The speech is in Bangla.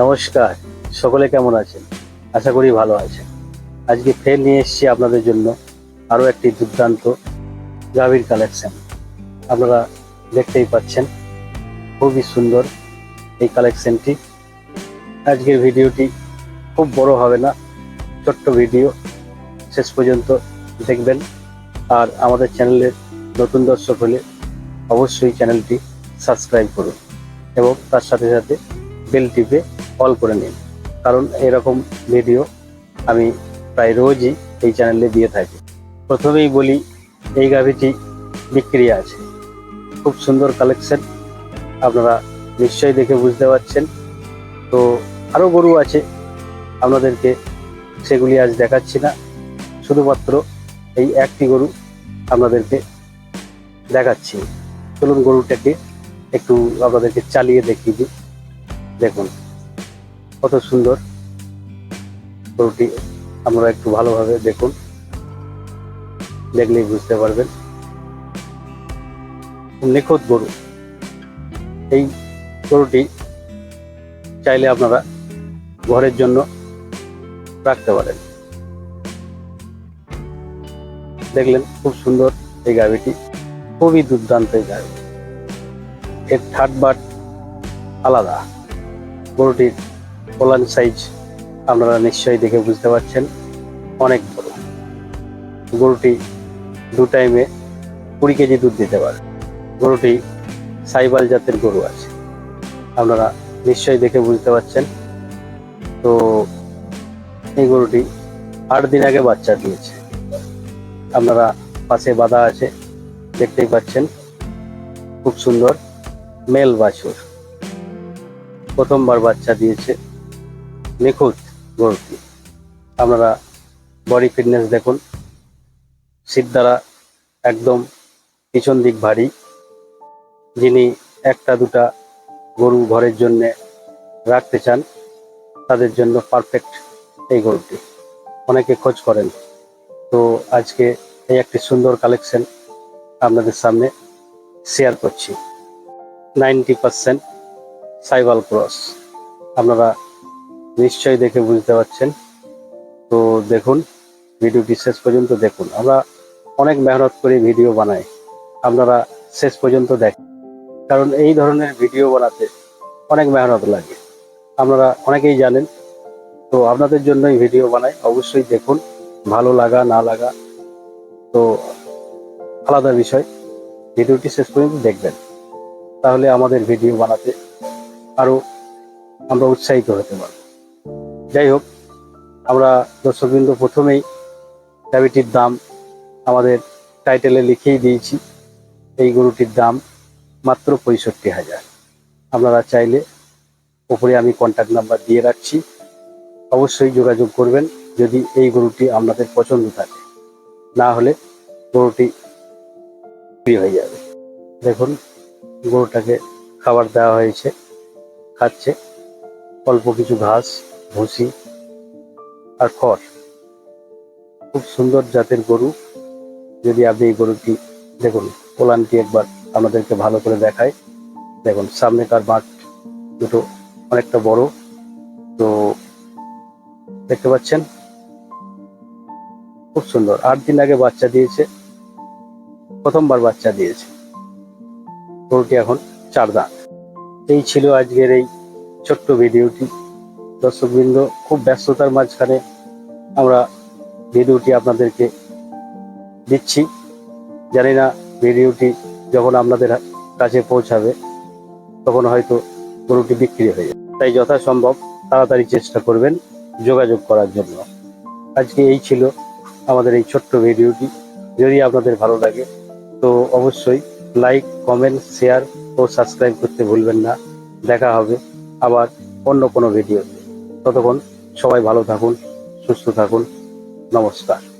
নমস্কার, সকলে কেমন আছেন? আশা করি ভালো আছেন। আজকে ফের নিয়ে এসেছি আপনাদের জন্য আরও একটি দুর্দান্ত গাভীর কালেকশন আপনারা দেখতেই পাচ্ছেন, খুবই সুন্দর এই কালেকশনটি আজকের ভিডিওটি খুব বড় হবে না, ছোট্ট ভিডিও। শেষ পর্যন্ত দেখবেন। আর আমাদের চ্যানেলের নতুন দর্শক হলে অবশ্যই চ্যানেলটি সাবস্ক্রাইব করুন এবং তার সাথে সাথে বেল টিপে অল করে নিন। কারণ এরকম ভিডিও আমি প্রায় রোজই এই চ্যানেলে দিয়ে থাকি। প্রথমেই বলি, এই গাভিটি বিক্রি আছে। খুব সুন্দর কালেকশন আপনারা নিশ্চয়ই দেখে বুঝতে পারছেন। তো আরও গরু আছে। আপনাদেরকে সেগুলি আজ দেখাচ্ছি না। শুধুমাত্র এই একটি গরু আপনাদেরকে দেখাচ্ছি। চলুন গরুটাকে একটু আপনাদেরকে চালিয়ে দেখিয়ে দিই। দেখুন। কত সুন্দর গরুটি আমরা একটু ভালোভাবে দেখুন। দেখলেই বুঝতে পারবেন। নিখুঁত গরু। এই গরুটি চাইলে আপনারা ঘরের জন্য রাখতে পারেন। দেখলেন খুব সুন্দর এই গাভিটি। খুবই দুর্দান্ত এই গাভি। এর থার্ড বাট আলাদা। গরুটির পোলান সাইজ আপনারা নিশ্চয়ই দেখে বুঝতে পারছেন। অনেক বড়। গরুটি দু টাইমে কুড়ি কেজি দুধ দিতে পারে। গরুটি সাইবাল জাতের গরু আছে। আপনারা নিশ্চয়ই দেখে বুঝতে পারছেন। তো এই গরুটি আট দিন আগে বাচ্চা দিয়েছে। আপনারা পাশে বাঁধা আছে, দেখতেই পাচ্ছেন। খুব সুন্দর, মেল বাছুর। প্রথমবার বাচ্চা দিয়েছে। নিখুঁত গরুটি আপনারা বডি ফিটনেস দেখুন। সিট দ্বারা একদম পিছন দিক ভারী। যিনি একটা দুটা গরু ঘরের জন্যে রাখতে চান, তাদের জন্য পারফেক্ট এই গরুটি। অনেকে খোঁজ করেন। তো আজকে এই একটি সুন্দর কালেকশন আপনাদের সামনে শেয়ার করছি। নাইনটি পার্সেন্ট সাইবাল ক্রস। আপনারা নিশ্চয়ই দেখে বুঝতে পারছেন। তো দেখুন, ভিডিওটি শেষ পর্যন্ত দেখুন। আমরা অনেক মেহনত করে ভিডিও বানাই। আপনারা শেষ পর্যন্ত দেখেন। কারণ এই ধরনের ভিডিও বানাতে অনেক মেহনত লাগে। আপনারা অনেকেই জানেন। তো আপনাদের জন্যই ভিডিও বানাই। অবশ্যই দেখুন, ভালো লাগা, না লাগা। তো আলাদা বিষয়। ভিডিওটি শেষ পর্যন্ত দেখবেন। তাহলে আমাদের ভিডিও বানাতে আরও আমরা উৎসাহিত হতে পারব। যাই হোক, আমরা দর্শকবৃন্দ প্রথমেই গাভিটির দাম আমাদের টাইটেলে লিখেই দিয়েছি। এই গরুটির দাম মাত্র পঁয়ষট্টি হাজার। আপনারা চাইলে উপরে আমি কন্ট্যাক্ট নাম্বার দিয়ে রাখছি। অবশ্যই যোগাযোগ করবেন যদি এই গরুটি আপনাদের পছন্দ থাকে। না হলে গরুটি বিক্রি হয়ে যাবে। দেখুন, গরুটাকে খাবার দেওয়া হয়েছে, খাচ্ছে। অল্প কিছু ঘাস ভুসি আর খড়। খুব সুন্দর জাতের গরু। যদি আপনি এই গরুটি, দেখুন পোলানটি একবার আমাদেরকে ভালো করে দেখায়। দেখুন সামনেকার মাঠ দুটো অনেকটা বড়। তো দেখতে পাচ্ছেন? খুব সুন্দর। আট দিন আগে বাচ্চা দিয়েছে। প্রথমবার বাচ্চা দিয়েছে। গরুটি এখন চার দাঁত। এই ছিল আজকের এই ছোট্ট ভিডিওটি। দর্শকবৃন্দ, খুব ব্যস্ততার মাঝখানে আমরা ভিডিওটি আপনাদেরকে দিচ্ছি। জানি না ভিডিওটি যখন আপনাদের কাছে পৌঁছাবে, তখন হয়তো গরুটি বিক্রি হয়ে যাবে। তাই যথাসম্ভব তাড়াতাড়ি চেষ্টা করবেন যোগাযোগ করার জন্য। আজকে এই ছিল আমাদের এই ছোট্ট ভিডিওটি। যদি আপনাদের ভালো লাগে, তো অবশ্যই লাইক, কমেন্ট, শেয়ার ও সাবস্ক্রাইব করতে ভুলবেন না। দেখা হবে আবার অন্য কোনো ভিডিওতে। ততক্ষণ সবাই ভালো থাকুন সুস্থ থাকুন। নমস্কার।